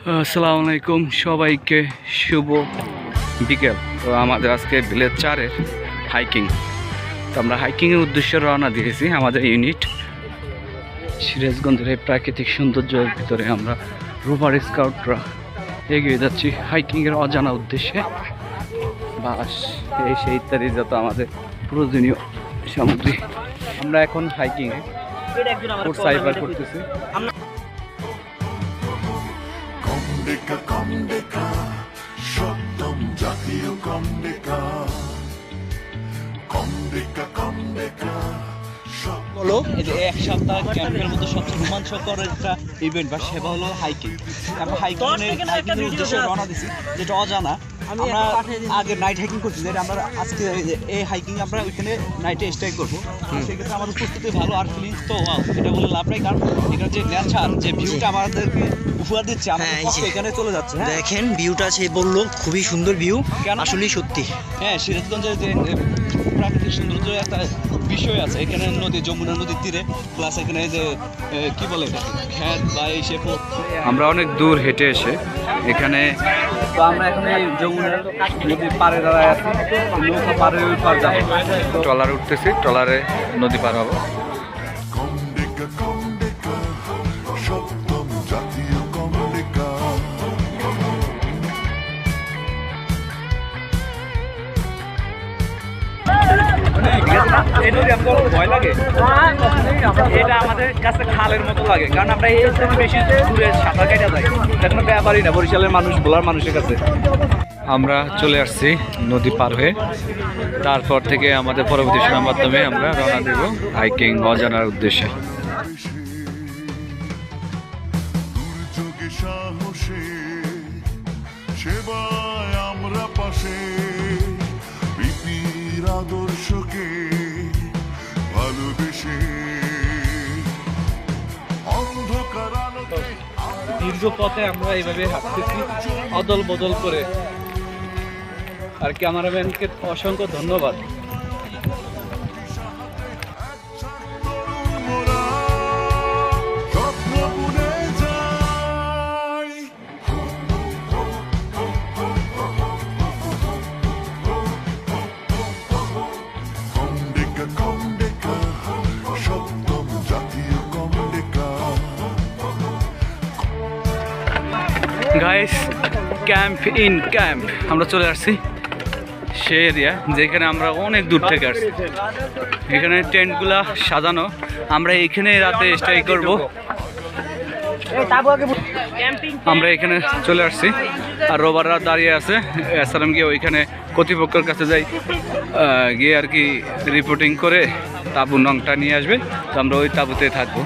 আসসালামু আলাইকুম সবাইকে শুভ বিকেল। তো আমাদের আজকে ভিলেজ চারের হাইকিং তো আমরা হাইকিংয়ের উদ্দেশ্যে রওনা দিয়েছি আমাদের ইউনিট সিরাজগঞ্জের এই প্রাকৃতিক সৌন্দর্যের ভিতরে আমরা রুবার স্কাউটরা এগিয়ে যাচ্ছি হাইকিংয়ের অজানা উদ্দেশ্যে। বাস এই সেই ইত্যাদি যত আমাদের প্রয়োজনীয় সামগ্রী। আমরা এখন হাইকিংয়ে সাইবার করতেছি। কমডেকা কমডেকা সপ্তম জাতীয় কমডেকা কমডেকা কমডেকা হলো এই এক সপ্তাহ ক্যাম্পের মধ্যে সবচেয়ে রোমাঞ্চকর একটা ইভেন্ট বা সেবা হলো হাইকিং আমরা হাইকিং হাইকিং উদ্দেশ্যে রওনা দিছি যেটা অজানা। আমরা আগে নাইট হাইকিং করছি যেটা আমরা আজকে এই হাইকিং আমরা ওইখানে নাইটে স্টে করব সেক্ষেত্রে আমাদের প্রস্তুতি ভালো আর ফিলিংস তো এটা বলে লাভ নাই কারণ এখানে যে নেচার যে ভিউটা আমাদেরকে উপহার দিচ্ছে আমাদের হ্যাঁ। এখানে চলে যাচ্ছে হ্যাঁ দেখেন ভিউটা সে বলল খুবই সুন্দর ভিউ কেন? আসলেই সত্যি হ্যাঁ সিরাজগঞ্জের যে প্রাকৃতিক সৌন্দর্য একটা বিষয় আছে। এখানে নদী যমুনা নদীর তীরে প্লাস এখানে যে কি বলে খ্যাত বা এই সে আমরা অনেক দূর হেঁটে এসে এখানে তো আমরা এখন এই যমুনার নদীর পাড়ে দাঁড়ায় আছি। নৌকা পাড়ে ওই পার যাব। ট্রলার উঠতেছি ট্রলারে নদী পার হব। ভয় লাগে? এটা আমাদের কাছে খালের মতো লাগে কারণ আমরা এই সময় বেশি দূরে সাঁতার কাটা যাই। এটা কোনো ব্যাপারই না বরিশালের মানুষ ভোলার মানুষের কাছে। আমরা চলে আসছি নদী পার হয়ে। তারপর থেকে আমাদের পরবর্তী সময়ের মাধ্যমে আমরা রওনা দেব হাইকিং অজানার উদ্দেশ্যে। সাহসে সেবায় দীর্ঘ পথে আমরা এইভাবে হাঁটতেছি অদল বদল করে। আর ক্যামেরাম্যানকে অসংখ্য ধন্যবাদ। গাইস ক্যাম্প ইন ক্যাম্প আমরা চলে আসছি সে এরিয়া যেখানে আমরা অনেক দূর থেকে আসছি। এখানে টেন্টগুলা সাজানো। আমরা এখানে রাতে স্টে করব। আমরা এখানে চলে আসছি। আর রোবাররা দাঁড়িয়ে আছে। এসালাম গিয়ে ওইখানে কর্তৃপক্ষের কাছে যাই। গিয়ে আর কি রিপোর্টিং করে তাবু নংটা নিয়ে আসবে। তো আমরা ওই তাবুতে থাকব।